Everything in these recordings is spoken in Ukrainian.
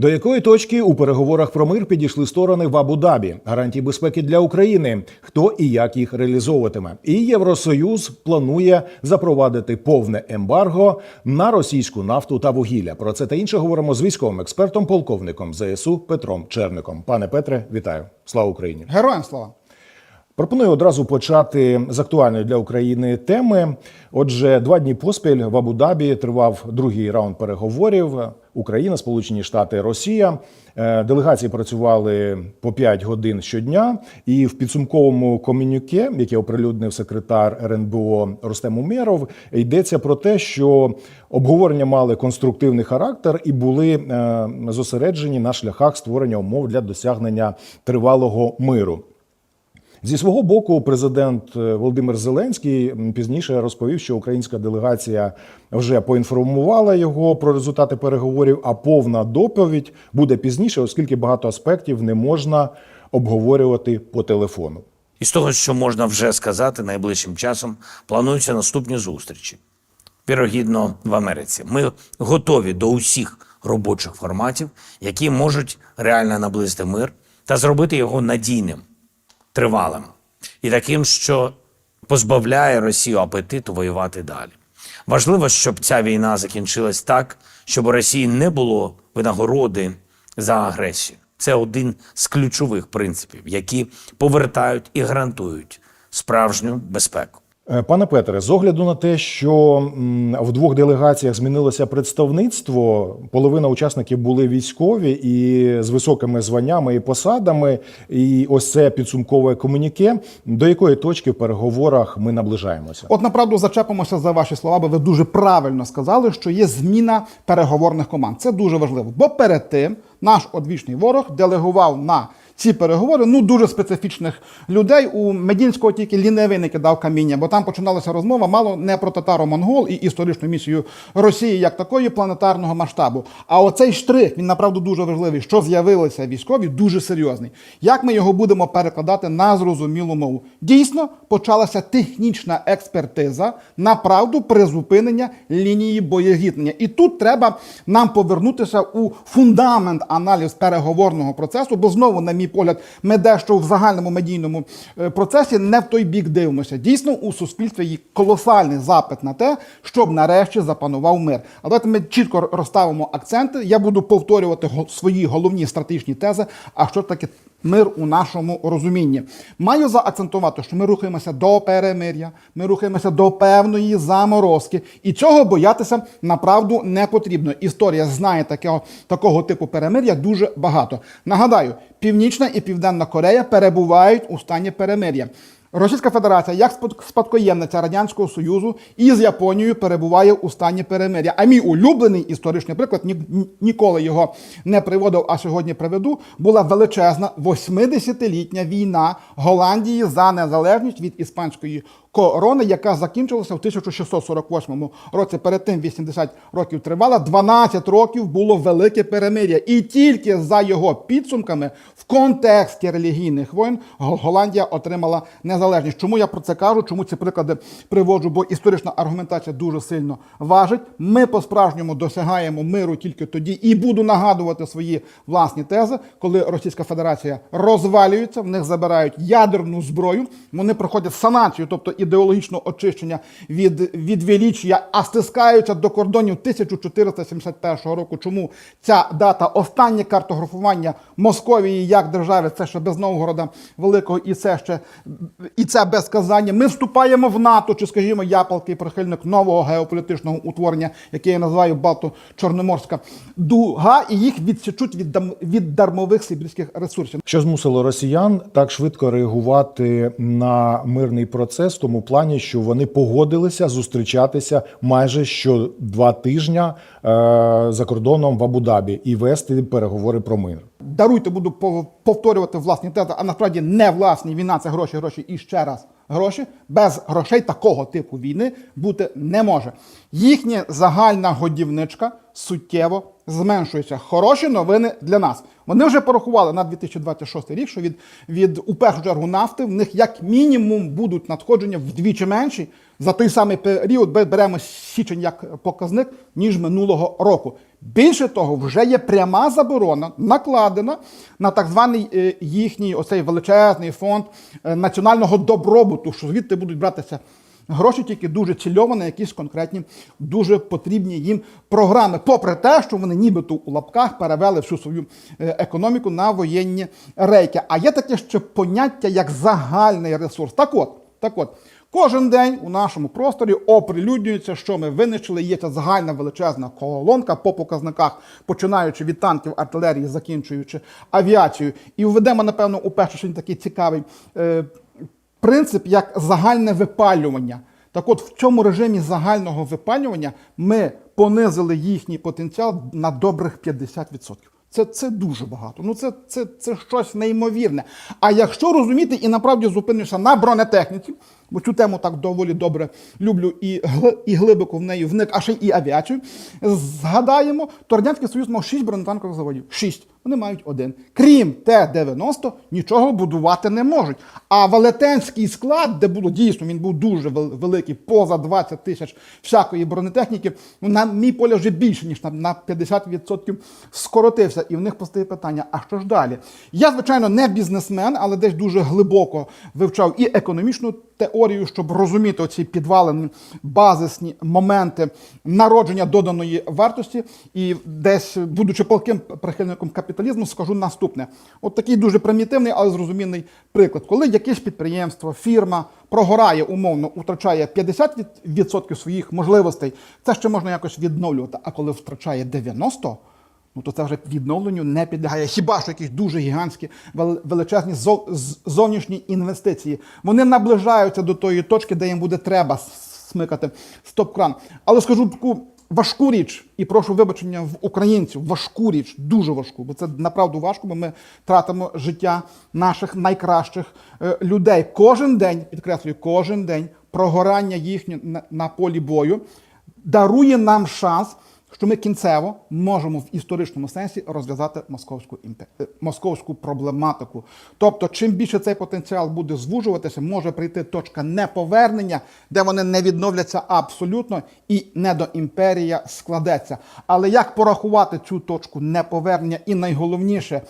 До якої точки у переговорах про мир підійшли сторони в Абу-Дабі? Гарантії безпеки для України. Хто і як їх реалізовуватиме? І Євросоюз планує запровадити повне ембарго на російську нафту та вугілля. Про це та інше говоримо з військовим експертом, полковником ЗСУ Петром Черником. Пане Петре, вітаю! Слава Україні! Героям слава! Пропоную одразу почати з актуальної для України теми. Отже, два дні поспіль в Абу-Дабі тривав другий раунд переговорів. Україна, Сполучені Штати, Росія. Е, Делегації працювали по 5 годин щодня, і в підсумковому комюніке, яке оприлюднив секретар РНБО Рустем Умєров, йдеться про те, що обговорення мали конструктивний характер і були е, зосереджені на шляхах створення умов для досягнення тривалого миру. Зі свого боку, президент е, Володимир Зеленський пізніше розповів, що українська делегація вже поінформувала його про результати переговорів, а повна доповідь буде пізніше, оскільки багато аспектів не можна обговорювати по телефону. Із того, що можна вже сказати, найближчим часом плануються наступні зустрічі. Вірогідно, в Америці. Ми готові до усіх робочих форматів, які можуть реально наблизити мир та зробити його надійним, тривалим і таким, що позбавляє Росію апетиту воювати далі. Важливо, щоб ця війна закінчилась так, щоб у Росії не було винагороди за агресію. Це один з ключових принципів, які повертають і гарантують справжню безпеку. Е, Пане Петре, з огляду на те, що в двох делегаціях змінилося представництво, половина учасників були військові і з високими званнями і посадами, і ось це підсумкове комуніке. До якої точки в переговорах ми наближаємося? От направду зачепимося за ваші слова, бо ви дуже правильно сказали, що є зміна переговорних команд. Це дуже важливо. Бо перед тим наш одвічний ворог делегував на ці переговори ну дуже специфічних людей. У Медінського тільки лінивий не кидав каміння, бо там починалася розмова мало не про татаро-монгол і історичну місію Росії як такої планетарного масштабу. А оцей штрих він направду дуже важливий. Що з'явилися військові, дуже серйозний. Як ми його будемо перекладати на зрозумілу мову? Дійсно, почалася технічна експертиза на правду призупинення лінії боєгітнення. І тут треба нам повернутися у фундамент аналіз переговорного процесу, бо знову, на мій погляд, ми дещо в загальному медійному е, процесі не в той бік дивимося. Дійсно, у суспільстві є колосальний запит на те, щоб нарешті запанував мир. А давайте ми чітко розставимо акценти. Я буду повторювати свої головні стратегічні тези. А що таке мир у нашому розумінні? Маю заакцентувати, що ми рухаємося до перемир'я, ми рухаємося до певної заморозки, і цього боятися направду не потрібно. Історія знає такого, такого типу перемир'я дуже багато. Нагадаю, Північна і Південна Корея перебувають у стані перемир'я. Російська Федерація, як спад- спадкоємниця Радянського Союзу, і з Японією перебуває у стані перемир'я. А мій улюблений історичний приклад ні- ні- ніколи його не приводив, а сьогодні приведу. Була величезна 80-літня війна Голландії за незалежність від іспанської корони, яка закінчилася в 1648 році. Перед тим 80 років тривала. 12 років було велике перемир'я, і тільки за його підсумками в контексті релігійних воєн Голландія отримала незалежність. Чому я про це кажу? Чому ці приклади приводжу? Бо історична аргументація дуже сильно важить. Ми по-справжньому досягаємо миру тільки тоді, і буду нагадувати свої власні тези, коли Російська Федерація розвалюється, в них забирають ядерну зброю. Вони проходять санацію, тобто ідеологічне очищення від, від величія, а стискаються до кордонів 1471 року. Чому ця дата останнє картографування Московії як держави? Це ще без Новгорода Великого, і це ще і це без Казання. Ми вступаємо в НАТО, чи скажімо, я палкий прихильник нового геополітичного утворення, яке я називаю Балто-Чорноморська дуга, і їх відсічуть від, від дармових сибірських ресурсів. Що змусило росіян так швидко реагувати на мирний процес, в тому плані, що вони погодилися зустрічатися майже що два тижня е, за кордоном в Абу-Дабі і вести переговори про мир. Даруйте, буду пов- повторювати власні тези, а насправді не власні війна це гроші, гроші і ще раз гроші. Без грошей такого типу війни бути не може. Їхня загальна годівничка суттєво зменшується. Хороші новини для нас. Вони вже порахували на 2026 рік, що від, від у першу чергу нафти в них як мінімум будуть надходження вдвічі менші за той самий період. Ми беремо січень як показник ніж минулого року. Більше того, вже є пряма заборона, накладена на так званий е, їхній оцей величезний фонд е, національного добробуту, що звідти будуть братися гроші, тільки дуже цільовані, якісь конкретні, дуже потрібні їм програми. Попри те, що вони нібито у лапках перевели всю свою е, економіку на воєнні рейки. А є таке ще поняття як загальний ресурс. Так от, так от. Кожен день у нашому просторі оприлюднюється, що ми винищили. Є ця загальна величезна колонка по показниках, починаючи від танків, артилерії, закінчуючи авіацією. І введемо, напевно, у першу такий цікавий е, принцип, як загальне випалювання. Так от, в цьому режимі загального випалювання ми понизили їхній потенціал на добрих 50%. Це, це дуже багато. Ну це, це, це щось неймовірне. А якщо розуміти і направді зупинишся на бронетехніці, бо цю тему так доволі добре люблю і, і глибоко в неї вник, а ще й і авіацію, згадаємо, то Радянський Союз мав 6 бронетанкових заводів. 6. Вони мають один. Крім Т-90, нічого будувати не можуть. А велетенський склад, де було дійсно, він був дуже великий, поза 20 тисяч всякої бронетехніки, ну, на мій поля вже більше, ніж на, на 50% скоротився. І в них постає питання: а що ж далі? Я, звичайно, не бізнесмен, але десь дуже глибоко вивчав і економічну теорію, щоб розуміти оці підвалені базисні моменти народження доданої вартості. І десь, будучи палким прихильником капіталізму, скажу наступне: от такий дуже примітивний, але зрозумілий приклад, коли якесь підприємство, фірма прогорає умовно, втрачає 50% своїх можливостей, це ще можна якось відновлювати. А коли втрачає 90%, ну то це вже відновленню не підлягає. Хіба що якісь дуже гігантські величезні зовнішні інвестиції. Вони наближаються до тої точки, де їм буде треба смикати стоп-кран. Але скажу таку важку річ, і прошу вибачення в українців, важку річ, дуже важку, бо це направду важко, бо ми тратимо життя наших найкращих е, людей. Кожен день, підкреслюю, кожен день прогорання їхнє на, на полі бою дарує нам шанс, що ми кінцево можемо в історичному сенсі розв'язати московську е, московську проблематику. Тобто, чим більше цей потенціал буде звужуватися, може прийти точка неповернення, де вони не відновляться абсолютно, і недоімперія складеться. Але як порахувати цю точку неповернення, і найголовніше,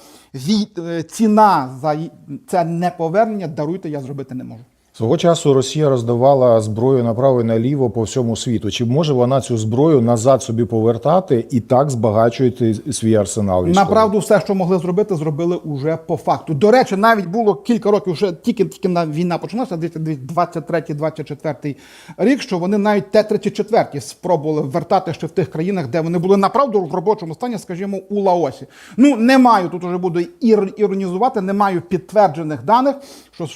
е, ціна за це неповернення, даруйте, я зробити не можу. Свого часу Росія роздавала зброю направо і наліво по всьому світу. Чи може вона цю зброю назад собі повертати і так збагачує свій арсенал? військовий? Направду, все, що могли зробити, зробили уже по факту. До речі, навіть було кілька років, вже тільки тільки на війна почалася, десь 23-24 рік, що вони навіть Т-34 спробували вертати ще в тих країнах, де вони були направду в робочому стані, скажімо, у Лаосі. Ну не маю тут уже буду ір- іронізувати, не маю підтверджених даних, що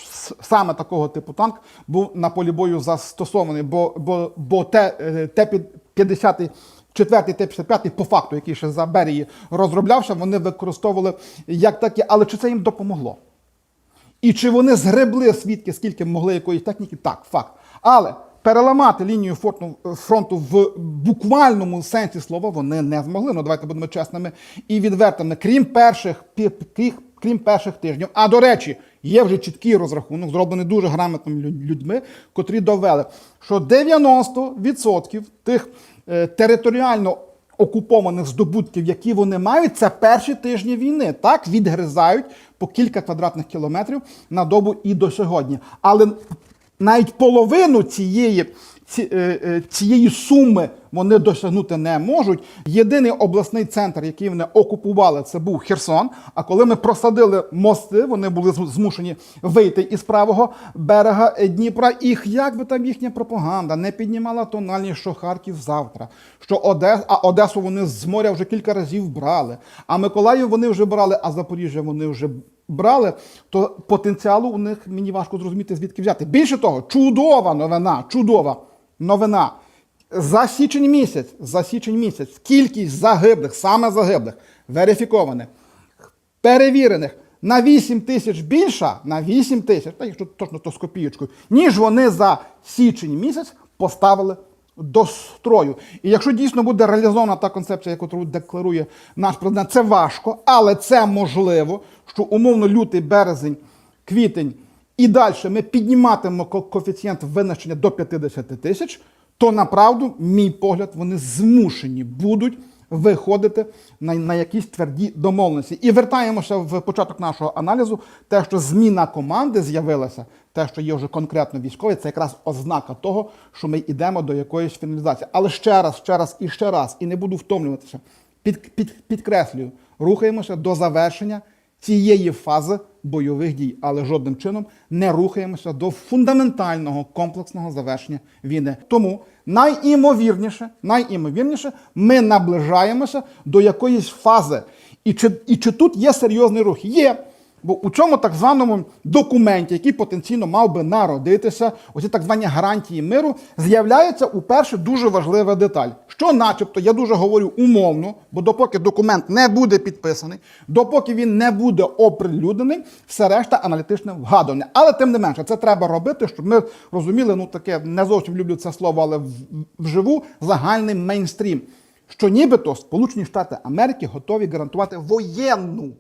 саме такого типу танк був на полі бою застосований, бо бо бо Т е, Т-50 Четвертий Т-55 по факту, який ще за Берії розроблявся, вони використовували як такі. Але чи це їм допомогло? І чи вони згребли свідки, скільки могли якоїсь техніки? Так, факт. Але переламати лінію фронту, в буквальному сенсі слова вони не змогли. Ну давайте будемо чесними і відвертими. Крім перших крім перших тижнів. А до речі, є вже чіткий розрахунок, зроблений дуже грамотними людьми, котрі довели, що 90% тих е, територіально окупованих здобутків, які вони мають, це перші тижні війни. Так відгризають по кілька квадратних кілометрів на добу і до сьогодні. Але навіть половину цієї, ці- цієї суми вони досягнути не можуть. Єдиний обласний центр, який вони окупували, це був Херсон. А коли ми просадили мости, вони були змушені вийти із правого берега е, Дніпра. І як би там їхня пропаганда не піднімала тональність, що Харків завтра, що Одес, а Одесу вони з моря вже кілька разів брали. А Миколаїв вони вже брали, а Запоріжжя вони вже брали, то потенціалу у них мені важко зрозуміти, звідки взяти. Більше того, чудова новина, чудова новина. За січень місяць, за січень місяць, кількість загиблих, саме загиблих, верифікованих, перевірених на 8 тисяч більша, на 8 тисяч, та якщо точно то з копієчкою, ніж вони за січень місяць поставили до строю. І якщо дійсно буде реалізована та концепція, яку декларує наш президент, це важко, але це можливо, що умовно лютий, березень, квітень і далі ми підніматимемо коефіцієнт винищення до 50 тисяч, то направду, мій погляд, вони змушені будуть виходити на, на якісь тверді домовленості. І вертаємося в початок нашого аналізу. Те, що зміна команди з'явилася, те, що є вже конкретно військові, це якраз ознака того, що ми йдемо до якоїсь фіналізації. Але ще раз, ще раз і ще раз, і не буду втомлюватися. Під, під, підкреслюю, рухаємося до завершення цієї фази бойових дій, але жодним чином не рухаємося до фундаментального комплексного завершення війни. Тому найімовірніше, найімовірніше, ми наближаємося до якоїсь фази. І чи, і чи тут є серйозний рух? Є. Бо у цьому так званому документі, який потенційно мав би народитися, оці так звані гарантії миру, з'являється уперше дуже важлива деталь. Що, начебто, я дуже говорю умовно, бо допоки документ не буде підписаний, допоки він не буде оприлюднений, все решта аналітичне вгадування. Але тим не менше, це треба робити, щоб ми розуміли, ну таке не зовсім люблю це слово, але вживу загальний мейнстрім. Що нібито Сполучені Штати Америки готові гарантувати воєнну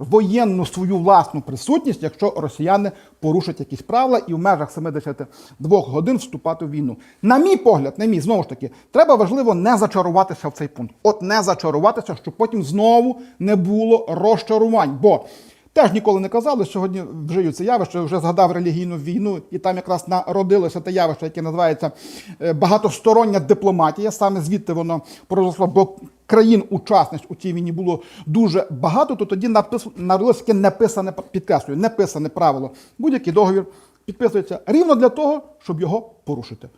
воєнну свою власну присутність, якщо росіяни порушать якісь правила і в межах 72 годин вступати в війну. На мій погляд, на мій знову ж таки, треба важливо не зачаруватися в цей пункт. От не зачаруватися, щоб потім знову не було розчарувань. Бо Теж ніколи не казали, сьогодні вжию це явище, вже згадав релігійну війну, і там якраз народилося те явище, яке називається е, багатостороння дипломатія. Саме звідти воно проросло, бо країн-учасниць у цій війні було дуже багато, то тоді напис... народилося таке неписане, підкреслюю, неписане правило. Будь-який договір підписується рівно для того, щоб його порушити.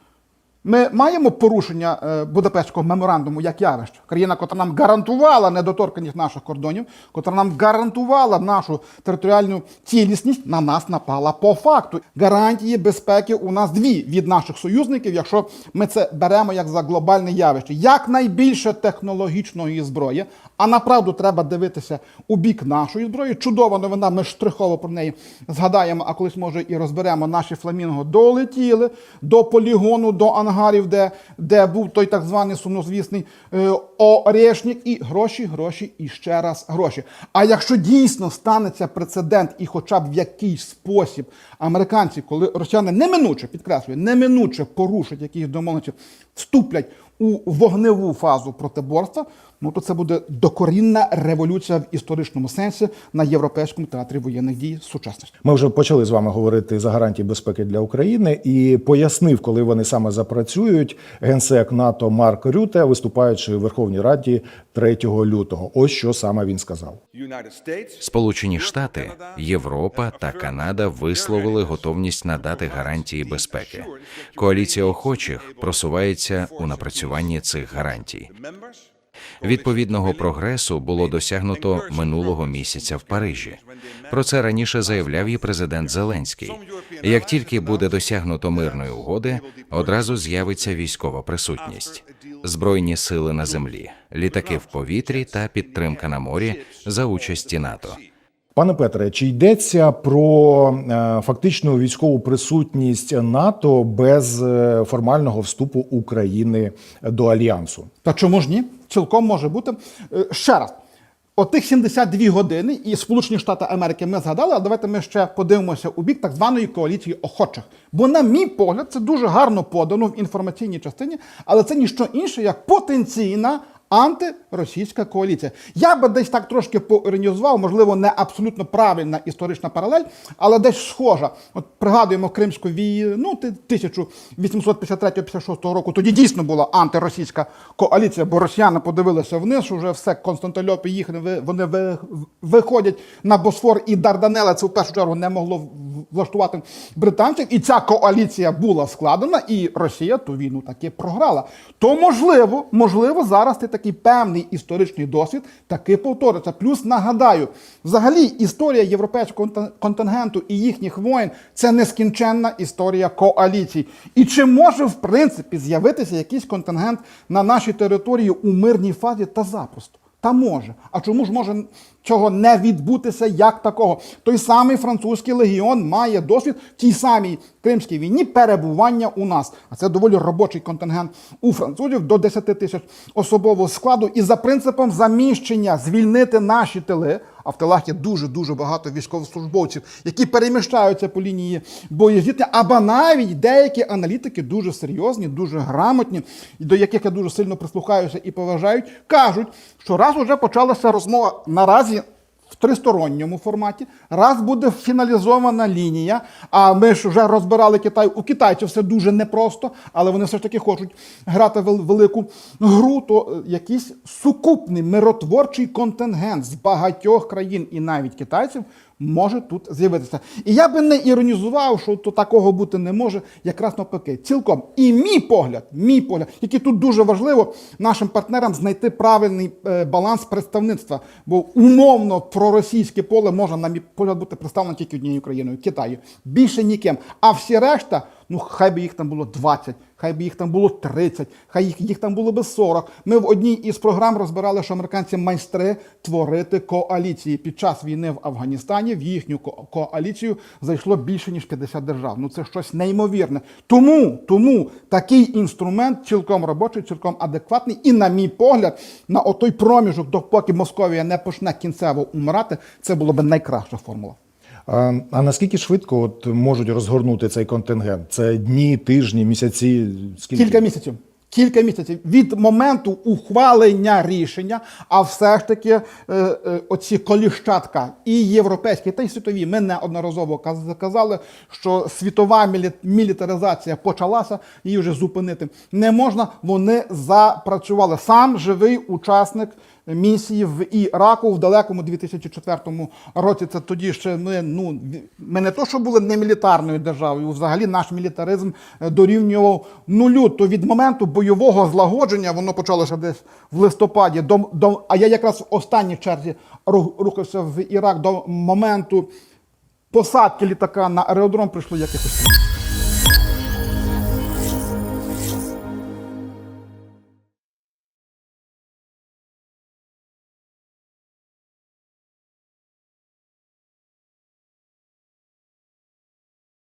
Ми маємо порушення е, Будапештського меморандуму як явище. Країна, котра нам гарантувала недоторканість наших кордонів, котра нам гарантувала нашу територіальну цілісність, на нас напала по факту. Гарантії безпеки у нас дві від наших союзників, якщо ми це беремо як за глобальне явище. як найбільше технологічної зброї, а направду треба дивитися у бік нашої зброї. Чудова новина, ми штрихово про неї згадаємо, а колись може і розберемо. Наші фламінго долетіли до полігону, до ангарів, де, де був той так званий сумнозвісний е, орешник, і гроші, гроші і ще раз гроші. А якщо дійсно станеться прецедент, і хоча б в якийсь спосіб американці, коли росіяни неминуче підкреслюю, неминуче порушать якісь домовленості, вступлять у вогневу фазу протиборства, ну то це буде докорінна революція в історичному сенсі на європейському театрі воєнних дій сучасності. Ми вже почали з вами говорити за гарантії безпеки для України і пояснив, коли вони саме запрацюють. Генсек НАТО Марк Рюте, виступаючи у Верховній Раді 3 лютого. Ось що саме він сказав. Сполучені Штати, Європа та Канада висловили готовність надати гарантії безпеки. Коаліція охочих просувається у напрацюванні цих гарантій. Відповідного прогресу було досягнуто минулого місяця в Парижі. Про це раніше заявляв і президент Зеленський. Як тільки буде досягнуто мирної угоди, одразу з'явиться військова присутність, збройні сили на землі, літаки в повітрі та підтримка на морі за участі НАТО. Пане Петре, чи йдеться про е, фактичну військову присутність НАТО без е, формального вступу України до альянсу? Та чому ж ні? Цілком може бути. Е, Ще раз. Отих 72 години і Сполучені Штати Америки ми згадали, а давайте ми ще подивимося у бік так званої коаліції охочих. Бо, на мій погляд, це дуже гарно подано в інформаційній частині, але це ніщо інше, як потенційна антиросійська коаліція. Я би десь так трошки поіронізував, можливо, не абсолютно правильна історична паралель, але десь схожа. От пригадуємо Кримську війну 1853-56 року. Тоді дійсно була антиросійська коаліція, бо росіяни подивилися вниз, вже все Константинопі їх вони виходять на Босфор і Дарданели. Це в першу чергу не могло влаштувати британців. І ця коаліція була складена, і Росія ту війну таки програла. То можливо, можливо, зараз ти такий певний історичний досвід таки повториться. Плюс нагадаю, взагалі історія європейського контингенту і їхніх воїн це нескінченна історія коаліцій. І чи може в принципі з'явитися якийсь контингент на нашій території у мирній фазі та запросто? Та може. А чому ж може цього не відбутися як такого? Той самий французький легіон має досвід в тій самій Кримській війні перебування у нас. А це доволі робочий контингент у французів до 10 тисяч особового складу. І за принципом заміщення звільнити наші тили. А в тилах є дуже дуже багато військовослужбовців, які переміщаються по лінії боєзіткнення, або навіть деякі аналітики дуже серйозні, дуже грамотні, і до яких я дуже сильно прислухаюся і поважають, кажуть, що раз уже почалася розмова наразі. В тристоронньому форматі раз буде фіналізована лінія. А ми ж вже розбирали Китай. У китайців все дуже непросто, але вони все ж таки хочуть грати вел- велику гру. То е, якийсь сукупний миротворчий контингент з багатьох країн і навіть китайців може тут з'явитися. І я би не іронізував, що то такого бути не може, якраз навпаки. Цілком. І мій погляд, мій погляд, який тут дуже важливо нашим партнерам знайти правильний е, баланс представництва. Бо умовно проросійське поле може, на мій погляд, бути представлено тільки однією країною Китаю. Більше ніким. А всі решта, ну хай би їх там було 20, хай би їх там було 30, хай їх, їх там було би 40. Ми в одній із програм розбирали, що американці майстри творити коаліції. Під час війни в Афганістані в їхню ко- коаліцію зайшло більше ніж 50 держав. Ну це щось неймовірне. Тому, тому такий інструмент цілком робочий, цілком адекватний. І, на мій погляд, на отой проміжок, допоки Московія не почне кінцево умирати, це була б найкраща формула. А, а наскільки швидко от можуть розгорнути цей контингент? Це дні, тижні, місяці? Скільки? Кілька місяців. Кілька місяців від моменту ухвалення рішення, а все ж таки е, е, оці коліщатка і європейські, та й світові. Ми неодноразово казали, що світова мілі- мілітаризація почалася, її вже зупинити не можна. Вони запрацювали. Сам живий учасник місії в Іраку в далекому 2004 році. Це тоді ще ми, ну, ми не то, що були не мілітарною державою, взагалі наш мілітаризм е, дорівнював нулю. То від моменту бойового злагодження воно почалося десь в листопаді. До, до, а я якраз в останній черзі ру- рухався в Ірак до моменту посадки літака на аеродром прийшло якихось.